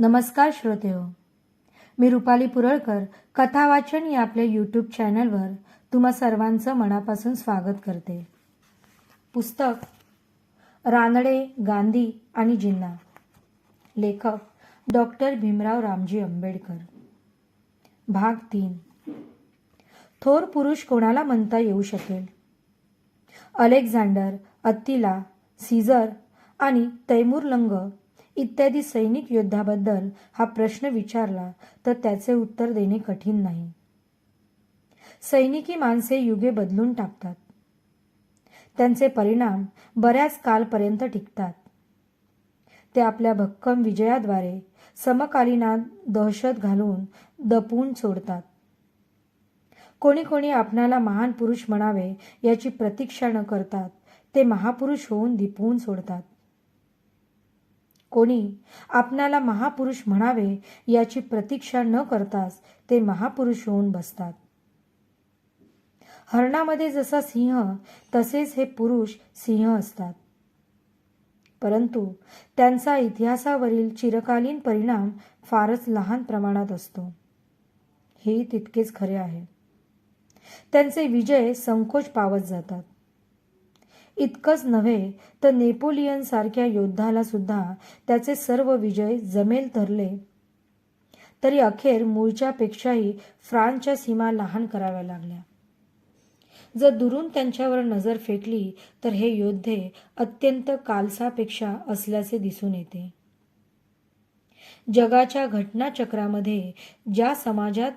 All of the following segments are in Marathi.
नमस्कार श्रोते हो. मी रुपाली पुरळकर कथा वाचन या आपल्या यूट्यूब चॅनलवर तुम्हा सर्वांचं मनापासून स्वागत करते. पुस्तक रानडे गांधी आणि जिन्ना. लेखक डॉक्टर भीमराव रामजी आंबेडकर. भाग तीन. थोर पुरुष कोणाला म्हणता येऊ शकेल? अलेक्झांडर अत्तिला सीझर आणि तैमूरलंग इत्यादी सैनिक योद्ध्याबद्दल हा प्रश्न विचारला तर त्याचे उत्तर देणे कठीण नाही. सैनिकी माणसे युगे बदलून टाकतात. त्यांचे परिणाम बऱ्याच कालपर्यंत टिकतात. ते आपल्या भक्कम विजयाद्वारे समकालीनात दहशत घालून दपवून सोडतात. कोणी कोणी आपणाला महान पुरुष म्हणावे याची प्रतीक्षा न करतात ते महापुरुष होऊन दिपवून सोडतात. कोणी आपणाला महापुरुष म्हणावे याची प्रतीक्षा न करताच ते महापुरुष होऊन बसतात. हरणामध्ये जसा सिंह तसेच हे पुरुष सिंह असतात. परंतु त्यांचा इतिहासावरील चिरकालीन परिणाम फारच लहान प्रमाणात असतो. हे तितकेच खरे आहे. त्यांचे विजय संकोच पावत जातात. इतकंच नव्हे तर नेपोलियनसारख्या योद्धाला सुद्धा त्याचे सर्व विजय जमेल धरले. तरी अखेर मूळच्यापेक्षाही फ्रान्सच्या सीमा लहान कराव्या लागल्या. जर दुरून त्यांच्यावर नजर फेकली तर हे योद्धे अत्यंत कालसापेक्षा असल्याचे दिसून येते. जगाच्या घटनाचक्रामध्ये ज्या समाजात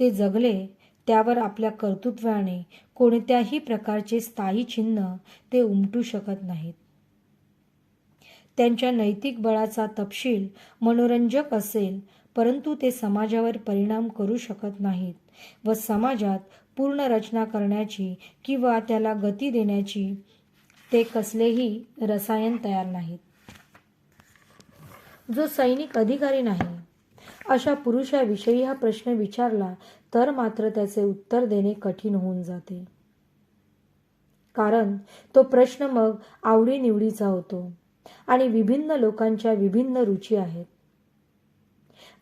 ते जगले त्यावर आपल्या कर्तृत्वाने कोणत्याही प्रकारचे स्थायी चिन्ह ते उमटू शकत नाहीत. त्यांच्या नैतिक बळाचा तपशील मनोरंजक असेल परंतु ते समाजावर परिणाम करू शकत नाहीत व समाजात पूर्ण रचना करण्याची किंवा त्याला गती देण्याची ते कसलेही रसायन तयार नाहीत. जो सैनिक अधिकारी नाही अशा पुरुषाविषयी हा प्रश्न विचारला तर मात्र त्याचे उत्तर देणे कठीण होऊन जाते. कारण तो प्रश्न मग आवडीनिवडीचा होतो आणि विभिन्न लोकांच्या विभिन्न रुची आहेत.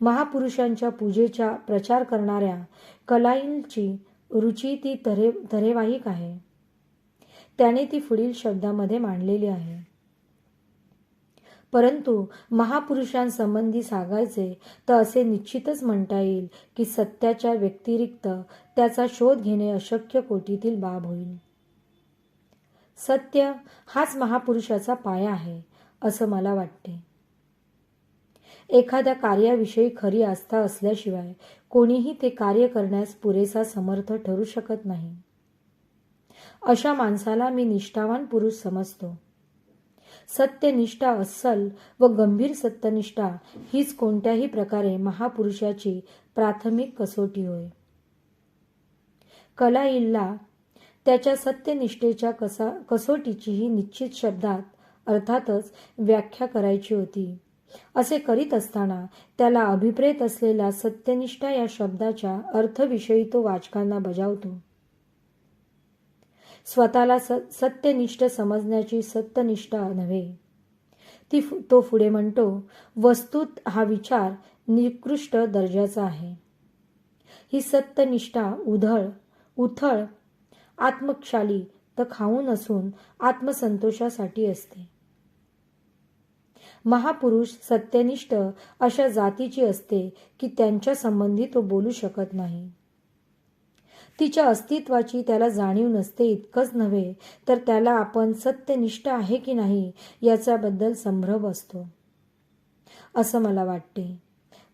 महापुरुषांच्या पूजेचा प्रचार करणाऱ्या कलाईंची रुची ती तरे तरेवाहिक आहे. त्याने ती पुढील शब्दामध्ये मांडलेली आहे. परंतु महापुरुषांसंबंधी सांगायचे तर असे निश्चितच म्हणता येईल की सत्याच्या व्यतिरिक्त त्याचा शोध घेणे अशक्य कोटीतील बाब होईल. सत्य हाच महापुरुषाचा पाया आहे असं मला वाटते. एखाद्या कार्याविषयी खरी आस्था असल्याशिवाय कोणीही ते कार्य करण्यास पुरेसा समर्थ ठरू शकत नाही. अशा माणसाला मी निष्ठावान पुरुष समजतो. सत्यनिष्ठा अस्सल व गंभीर सत्यनिष्ठा हीच कोणत्याही प्रकारे महापुरुषाची प्राथमिक कसोटी होय. कलाईला त्याच्या सत्यनिष्ठेच्या कसा कसोटीचीही निश्चित शब्दात अर्थातच व्याख्या करायची होती. असे करीत असताना त्याला अभिप्रेत असलेला सत्यनिष्ठा या शब्दाच्या अर्थविषयी तो वाचकांना बजावतो. स्वतःला स सत्यनिष्ठ समजण्याची सत्यनिष्ठा नव्हे. ती तो पुढे म्हणतो वस्तूत हा विचार निकृष्ट दर्जाचा आहे. ही सत्यनिष्ठा उधळ उथळ आत्मक्षाली तर खाऊन असून आत्मसंतोषासाठी असते. महापुरुष सत्यनिष्ठ अशा जातीची असते की त्यांच्या संबंधी तो बोलू शकत नाही. तिच्या अस्तित्वाची त्याला जाणीव नसते इतकंच नव्हे तर त्याला आपण सत्यनिष्ठ आहे की नाही याच्याबद्दल संभ्रम असतो. असं मला वाटते.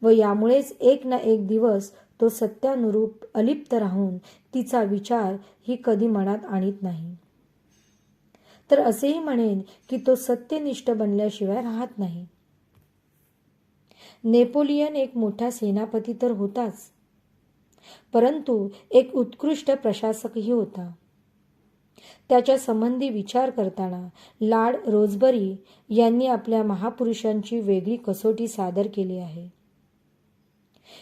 व यामुळेच एक ना एक दिवस तो सत्यानुरूप अलिप्त राहून तिचा विचार ही कधी मनात आणीत नाही. तर असेही म्हणेन की तो सत्यनिष्ठ बनल्याशिवाय राहत नाही. नेपोलियन एक मोठा सेनापती तर होताच. परंतु एक उत्कृष्ट प्रशासकही होता. त्याच्या संबंधी विचार करताना लाड रोजबरी यांनी आपल्या महापुरुषांची वेगळी कसोटी सादर केली आहे.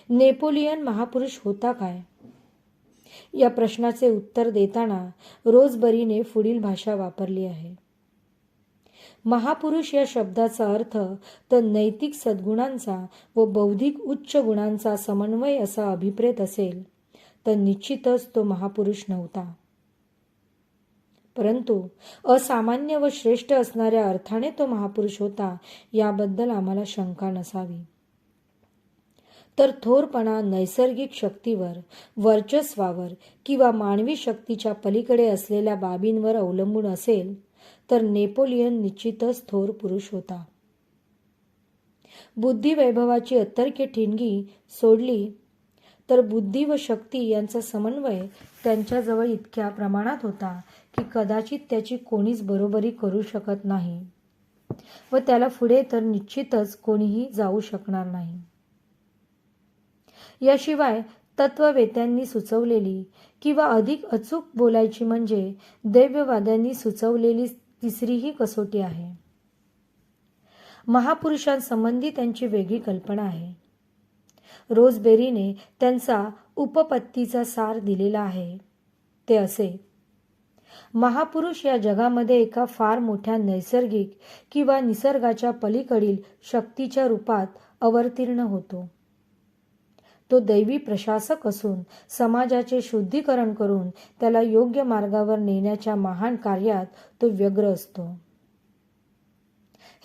नेपोलियन महापुरुष होता काय? या प्रश्नाचे उत्तर देताना रोजबरीने पुढील भाषा वापरली आहे. महापुरुष या शब्दाचा अर्थ तर नैतिक सद्गुणांचा व बौद्धिक उच्च गुणांचा समन्वय असा अभिप्रेत असेल तर निश्चितच तो महापुरुष नव्हता. परंतु असामान्य व श्रेष्ठ असणाऱ्या अर्थाने तो महापुरुष होता याबद्दल आम्हाला शंका नसावी. तर थोरपणा नैसर्गिक शक्तीवर वर्चस्वावर किंवा मानवी शक्तीच्या पलीकडे असलेल्या बाबींवर अवलंबून असेल तर नेपोलियन निश्चितच थोर पुरुष होता. बुद्धिवैभवाची अत्तर्क्य ठिणगी सोडली तर बुद्धी व शक्ती यांचा समन्वय त्यांच्याजवळ इतक्या प्रमाणात होता की कदाचित त्याची कोणीच बरोबरी करू शकत नाही व त्याला पुढे तर निश्चितच कोणीही जाऊ शकणार नाही. याशिवाय तत्ववेत्यांनी सुचवलेली किंवा अधिक अचूक बोलायची म्हणजे दैव्यवाद्यांनी सुचवलेली तिसरीही कसोटी आहे. महापुरुषांसंबंधी त्यांची वेगळी कल्पना आहे. रोजबेरीने त्यांचा उपपत्तीचा सार दिलेला आहे. ते असे महापुरुष या जगामध्ये एका फार मोठ्या नैसर्गिक किंवा निसर्गाच्या पलीकडील शक्तीच्या रूपात अवतीर्ण होतो. तो दैवी प्रशासक असून समाजाचे शुद्धीकरण करून त्याला योग्य मार्गावर नेण्याच्या महान कार्यात तो व्यग्र असतो.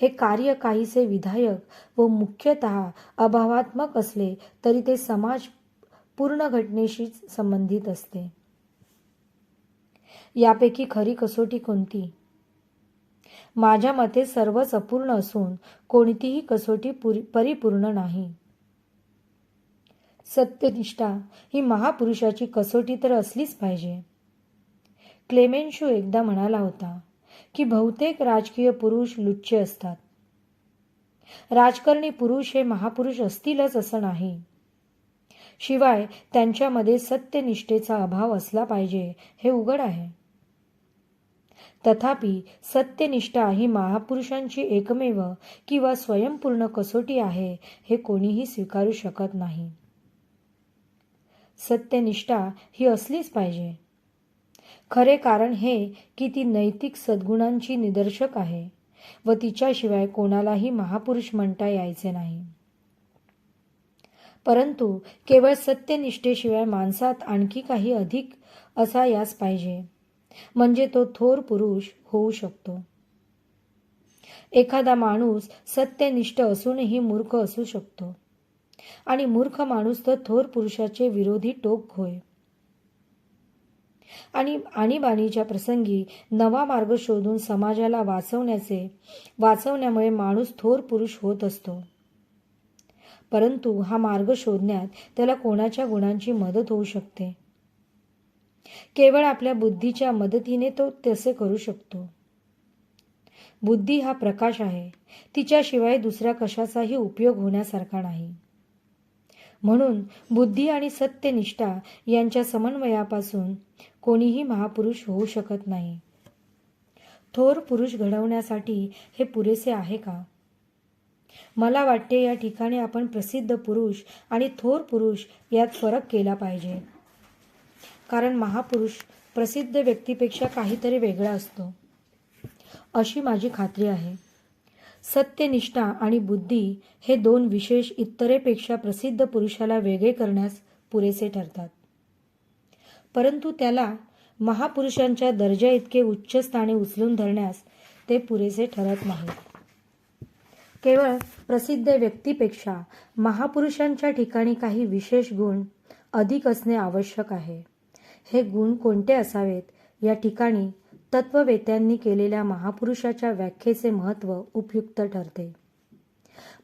हे कार्य काहीसे विधायक व मुख्यतः अभावात्मक असले तरी ते समाज पूर्ण घटनेशी संबंधित असते. यापैकी खरी कसोटी कोणती? माझ्या मते सर्वच अपूर्ण असून कोणतीही कसोटी परिपूर्ण नाही. सत्यनिष्ठा ही महापुरुषाची कसोटी तर असलीच पाहिजे. क्लेमेन्शू एकदा म्हणाला होता की बहुतेक राजकीय पुरुष लुच्चे असतात. राजकारणी पुरुष हे महापुरुष असतीलच असं नाही. शिवाय त्यांच्यामध्ये सत्यनिष्ठेचा अभाव असला पाहिजे हे उघड आहे. तथापि सत्यनिष्ठा ही महापुरुषांची एकमेव किंवा स्वयंपूर्ण कसोटी आहे हे कोणीही स्वीकारू शकत नाही. सत्यनिष्ठा ही असलीच पाहिजे. खरे कारण हे की ती नैतिक सद्गुणांची निदर्शक आहे व तिच्याशिवाय कोणालाही महापुरुष म्हणता यायचे नाही. परंतु केवळ सत्यनिष्ठेशिवाय माणसात आणखी काही अधिक असा यास पाहिजे म्हणजे तो थोर पुरुष होऊ शकतो. एखादा माणूस सत्यनिष्ठ असूनही मूर्ख असू शकतो. आणि मूर्ख माणूस तर थोर पुरुषाचे विरोधी टोक होय आणि आणीबाणीच्या प्रसंगी नवा मार्ग शोधून समाजाला वाचवण्याचे वाचवण्यामुळे माणूस थोर पुरुष होत असतो. परंतु हा मार्ग शोधण्यात त्याला कोणाच्या गुणांची मदत होऊ शकते? केवळ आपल्या बुद्धीच्या मदतीने तो तसे करू शकतो. बुद्धी हा प्रकाश आहे. तिच्याशिवाय दुसऱ्या कशाचाही उपयोग होण्यासारखा नाही. म्हणून बुद्धी आणि सत्यनिष्ठा यांच्या समन्वयापासून कोणीही महापुरुष होऊ शकत नाही. थोर पुरुष घडवण्यासाठी हे पुरेसे आहे का? मला वाटते या ठिकाणी आपण प्रसिद्ध पुरुष आणि थोर पुरुष यात फरक केला पाहिजे. कारण महापुरुष प्रसिद्ध व्यक्तीपेक्षा काहीतरी वेगळा असतो. अशी माझी खात्री आहे. सत्यनिष्ठा आणि बुद्धी हे दोन विशेष इतरेपेक्षा प्रसिद्ध पुरुषाला वेगळे करण्यास पुरेसे ठरतात. परंतु त्याला महापुरुषांच्या दर्जा इतके उच्च स्थाने उचलून धरण्यास ते पुरेसे ठरत नाहीत. केवळ प्रसिद्ध व्यक्तीपेक्षा महापुरुषांच्या ठिकाणी काही विशेष गुण अधिक असणे आवश्यक आहे. हे गुण कोणते असावेत? या ठिकाणी तत्ववेत्यांनी केलेल्या महापुरुषाच्या व्याख्येचे महत्त्व उपयुक्त ठरते.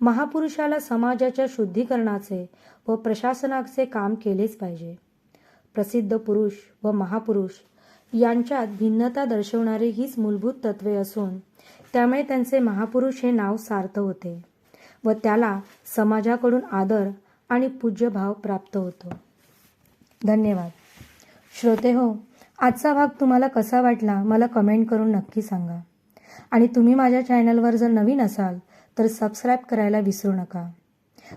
महापुरुषाला समाजाच्या शुद्धीकरणाचे व प्रशासनाचे काम केलेच पाहिजे. प्रसिद्ध पुरुष व महापुरुष यांच्यात भिन्नता दर्शवणारी हीच मूलभूत तत्वे असून त्यामुळे त्यांचे महापुरुष हे नाव सार्थ होते व त्याला समाजाकडून आदर आणि पूज्यभाव प्राप्त होतो. धन्यवाद. श्रोते हो आजचा भाग तुम्हाला कसा वाटला मला कमेंट करून नक्की सांगा. आणि तुम्ही माझ्या चॅनलवर जर नवीन असाल तर सबस्क्राईब करायला विसरू नका.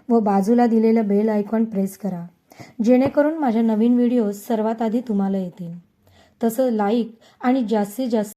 व बाजूला दिलेलं बेल आयकॉन प्रेस करा. जेणेकरून माझ्या नवीन व्हिडिओज सर्वात आधी तुम्हाला येतील. तसं लाईक आणि जास्तीत जास्त